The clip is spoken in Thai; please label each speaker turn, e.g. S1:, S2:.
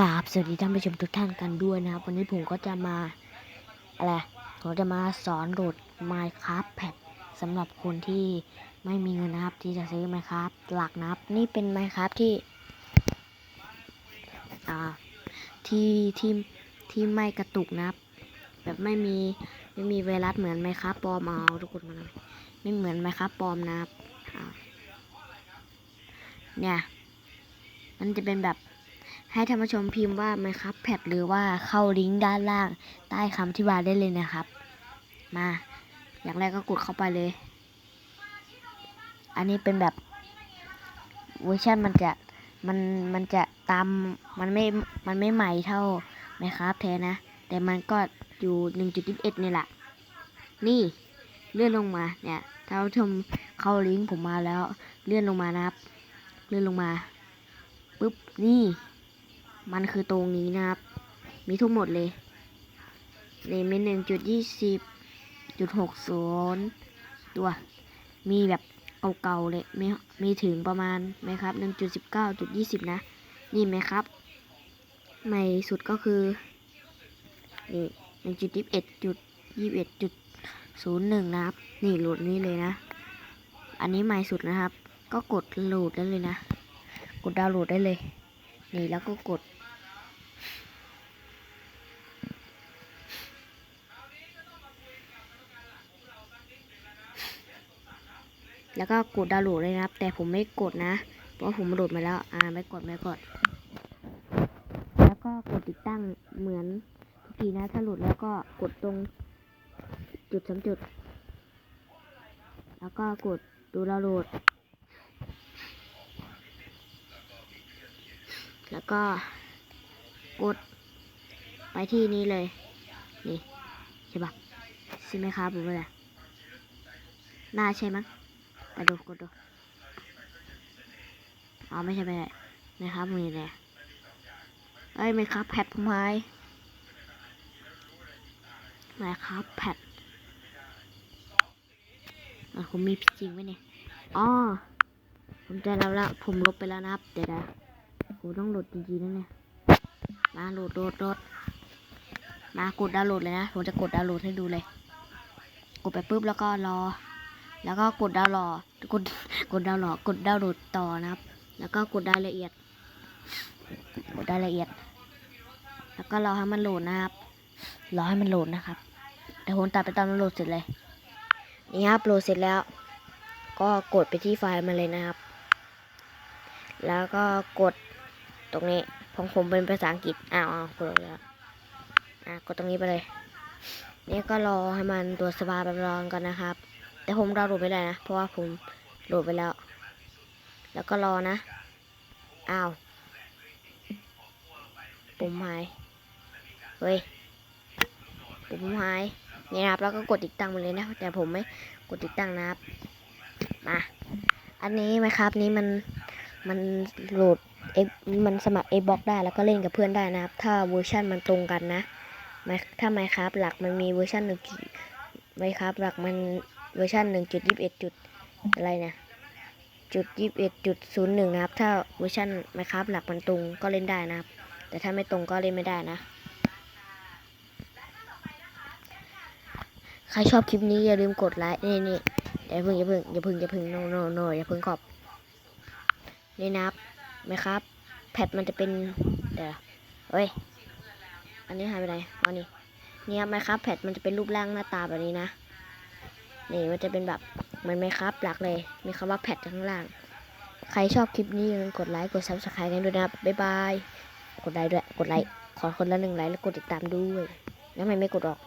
S1: กราบสวัสดีท่านผู้ชมทุกท่านกันด้วยนะครับ วันนี้ผมก็จะมาอะไรผมจะมาสอนโหลด Minecraft Pad สำหรับคนที่ไม่มีเงินนะครับที่จะซื้อ Minecraft หลักนะครับ นี่เป็น Minecraft ที่อ่าที่ที่ที่ไม่กระตุกนะครับ แบบไม่มีไม่มีไวรัสเหมือน Minecraft ปลอมเอาทุกคนมาหน่อยไม่เหมือน Minecraft ปลอมนะครับเนี่ยมันจะเป็นแบบ ให้ท่านผู้ชมพิมพ์ว่า Minecraft Pad หรือว่าเข้าลิงก์ด้านล่าง ใต้คำที่บายได้เลยนะครับ มา อย่างแรกก็กดเข้าไปเลย อันนี้เป็นแบบเวอร์ชันมันจะมันมันจะตามมันไม่มันไม่ใหม่เท่า Minecraft แท้นะ แต่มันก็อยู่1.11นี่แหละ นี่เลื่อนลงมาเนี่ยท่านผู้ชมเข้าลิงก์ผมมาแล้ว เลื่อนลงมานะครับ เลื่อนลงมาปุ๊บนี่ มันคือตรงนี้นะครับ มีทุกหมดเลยนี่มีหนึ่งจุดยี่สิบจุดหกศูนย์ตัว มีแบบเก่าๆเลยมีมีถึงประมาณไหมครับหนึ่งจุดสิบเก้าจุดยี่สิบนะ นี่ไหมครับ ใหม่สุดก็คือนี่หนึ่งจุดยี่สิบเอ็ดจุดยี่สิบเอ็ดจุดศูนย์หนึ่งนะครับ นี่โหลดนี้เลยนะ อันนี้ใหม่สุดนะครับ ก็กดโหลดได้เลยนะ กดดาวน์โหลดได้เลย นี่แล้วก็กด แล้วก็กดดาวน์โหลดเลยนะครับ แต่ผมไม่กดนะ เพราะผมโหลดมาแล้ว อ่าไม่กดไม่กด แล้วก็กดติดตั้งเหมือนทุกทีนะถ้าโหลดแล้วก็กดตรงจุดสามจุด แล้วก็กดดูดาวน์โหลด แล้วก็กดไปที่นี้เลย นี่ใช่ปะใช่ไหมครับหรือว่าอะไรน่าใช่มั้ง ไปดูกดดูอ๋อไม่ใช่ไม่ใช่นะครับมือแหละเอ้ยไม่ครับแพดผมหายไม่ครับแพดอะผมมีจริงไหมเนี่ยอ๋อผมใจแล้วละผมลบไปแล้วนะครับ เดี๋ยวนะโหต้องโหลดจริงๆนะเนี่ยมาโหลดโหลดโหลดมากดดาวน์โหลดเลยนะ ผมจะกดดาวน์โหลดให้ดูเลย กดไปปุ๊บแล้วก็รอ แล้วก็กดดาวน์โหลดกดกดดาวน์โหลดกดดาวน์โหลดต่อนะครับ แล้วก็กดรายละเอียด กดรายละเอียด แล้วก็รอให้มันโหลดนะครับรอให้มันโหลดนะครับเดี๋ยวผมตัดไปตอนมันโหลดเสร็จเลยนี่ครับโหลดเสร็จแล้ว ก็กดไปที่ไฟล์มันเลยนะครับ แล้วก็กดตรงนี้ของผมเป็นภาษาอังกฤษอ้าวอ้าวกดออกแล้วอะกดตรงนี้ไปเลย นี่ก็รอให้มันตัวสบายไปรองกันนะครับ แต่ผมดาวโหลดไม่ได้นะ เพราะว่าผมโหลดไปแล้ว แล้วก็รอนะ อ้าวปุ่มหาย เฮ้ย ปุ่มหายนี่นะครับ แล้วก็กดติดตั้งไปเลยนะ แต่ผมไม่กดติดตั้งนะครับ มา อันนี้ไหมครับนี้มัน มันโหลดเอมันสมัคร Xbox ได้แล้วก็เล่นกับเพื่อนได้นะครับ ถ้าเวอร์ชันมันตรงกันนะไมถ้าไมครับ หลักมันมีเวอร์ชันหนึ่งไมครับ หลักมัน เวอร์ชันหนึ่งจุดยี่สิบเอ็ดจุดอะไรนะจุดยี่สิบเอ็ดจุดศูนย์หนึ่งนะครับ ถ้าเวอร์ชันไมครับหลักมันตรงก็เล่นได้นะครับ แต่ถ้าไม่ตรงก็เล่นไม่ได้นะ ใครชอบคลิปนี้อย่าลืมกดไลค์นี่นี่อย่าพึ่งอย่าพึ่งอย่าพึ่งอย่าพึ่งโนโนโนอย่าพึ่งขอบนี่นะครับไหมครับ แพทมันจะเป็นเดี๋ยวเฮ้ยอันนี้หายไปไหนอ๋อนี่นี่ครับไหมครับแพทมันจะเป็นรูปร่างหน้าตาแบบนี้นะ นี่มันจะเป็นแบบเหมือนไหมครับหลักเลย มีคำว่าแพทข้างล่าง ใครชอบคลิปนี้อย่าลืมกดไลค์ กดซับสไครต์กันด้วยนะบบ๊ายบาย กดไลค์ด้วย กดไลค์ ขอคนละหนึ่งไลค์แล้วกดติดตามด้วย แล้วทำไมไม่กดออก